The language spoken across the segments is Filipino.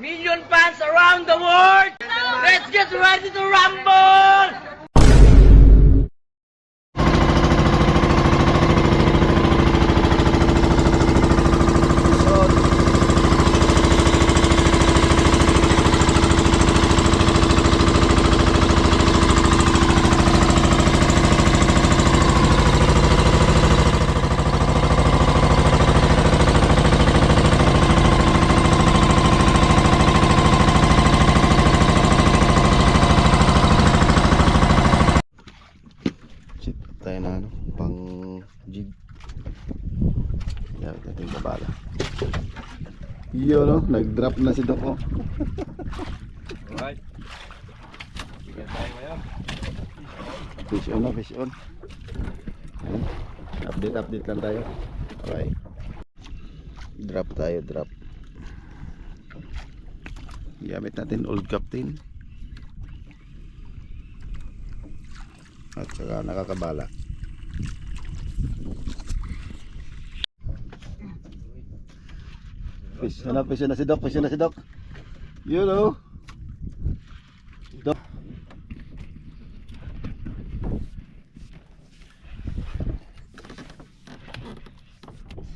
Million fans around the world! Let's get ready to rumble! Yun no, nag-drop na si Doko. Alright. Bigyan tayo ngayon. Fish on na, fish on. Update, update lang tayo. Okay. Drop tayo, drop. Gamit natin old captain. At saka nakakabala. Fish na, fish na si Doc, fish na si Doc. Yun oh. Doc.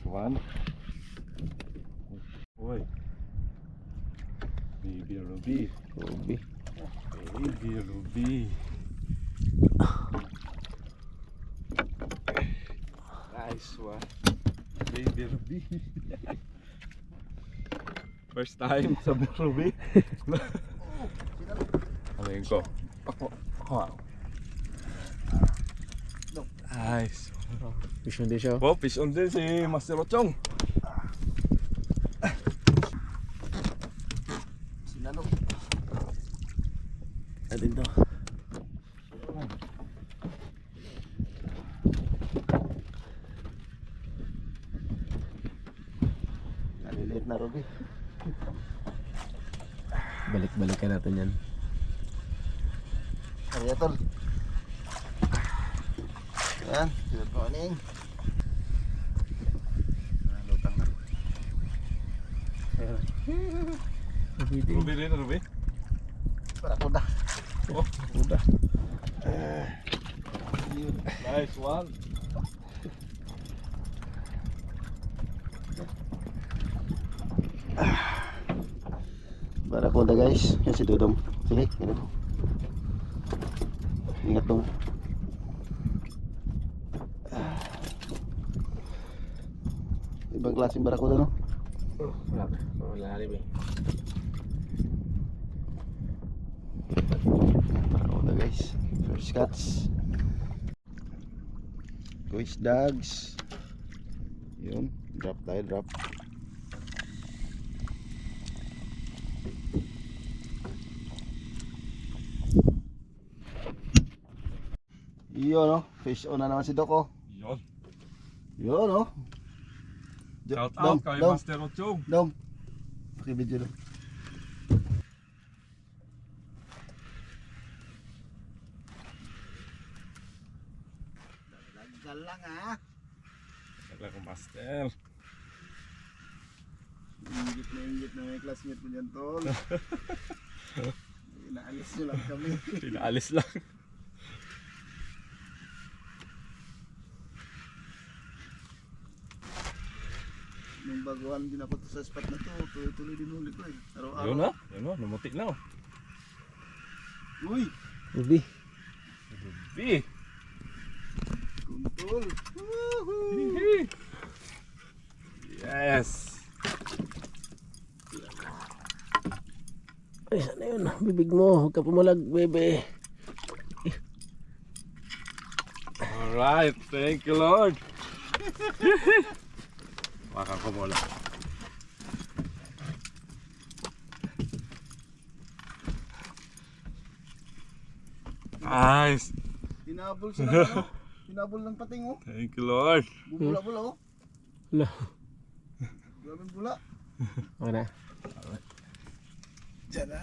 One. Oi. Baby Ruby. Ruby. Baby Ruby. Nice one. Baby Ruby. First time sa Ruby. ano yun ko? Ako. Ako. Nice. Fish on din siya. Oh, fish on din si Master Ochong. To? Naliliit na Ruby. Balik-balikan natin yan. Ano yan tol? Ayan, good morning. Lutang na. Ruby din, Ruby. Para ko na. Oh, Udah. nice one. Para na guys. Yan si Dudong. Sige, ganito. Ingat dong. Ah. Ibang klaseng barakuda no? Wala ba? Wala rin eh. Guys. First cuts. Quiz dogs. Yun. Drop tayo, drop. Yun no. Fish on na naman si Doko. Yun. Yun no. Shout Dom, out kay Dom, Master Ochong. Dom. Pakibidyo dong. Lagdal lang ah. Wala ko Master. Ingit na ingit na may classmate mo dyan tol. Inaalis nyo lang kami. Pinaalis lang. Nung baguhan din ako sa spot na to, tuloy-tuloy din huli ko eh. Araw-araw. Yun na. Yun na. Lumutik na. oh. Uy! Ruby. Ruby. Kuntol! Yes. Ay, sana yun. Bibig mo. Huwag ka pumalag, bebe. Alright. Thank you, Lord. Makan ko mula. Nice. Hinabol sila ano? Hinabol ng pating oh. Thank you, Lord. Bubula-bula oh. Wala. Grabing bula. Okay na. Diyan na.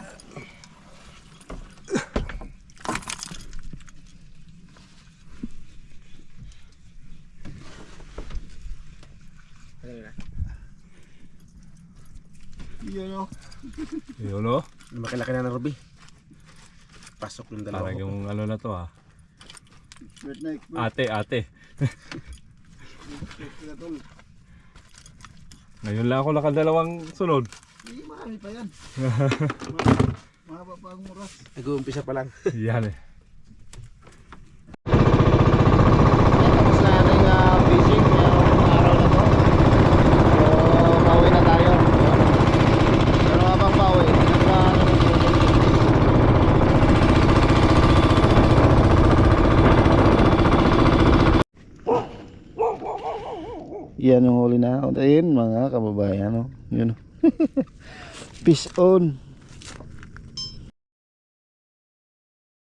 Yun o. Yun o. Lumaki-laki na ng Ruby. Pasok yung dalawa. Parang yung ano na to ha. Expert na expert. Ate, ate. Ngayon lang ako nakadalawang sunod. Hindi, marami pa yan. Mahaba pa ang oras. Nag-uumpisa pa lang. Yan eh. Yan yung huli na. Ayun mga kababayan. No? Yun. Fish on.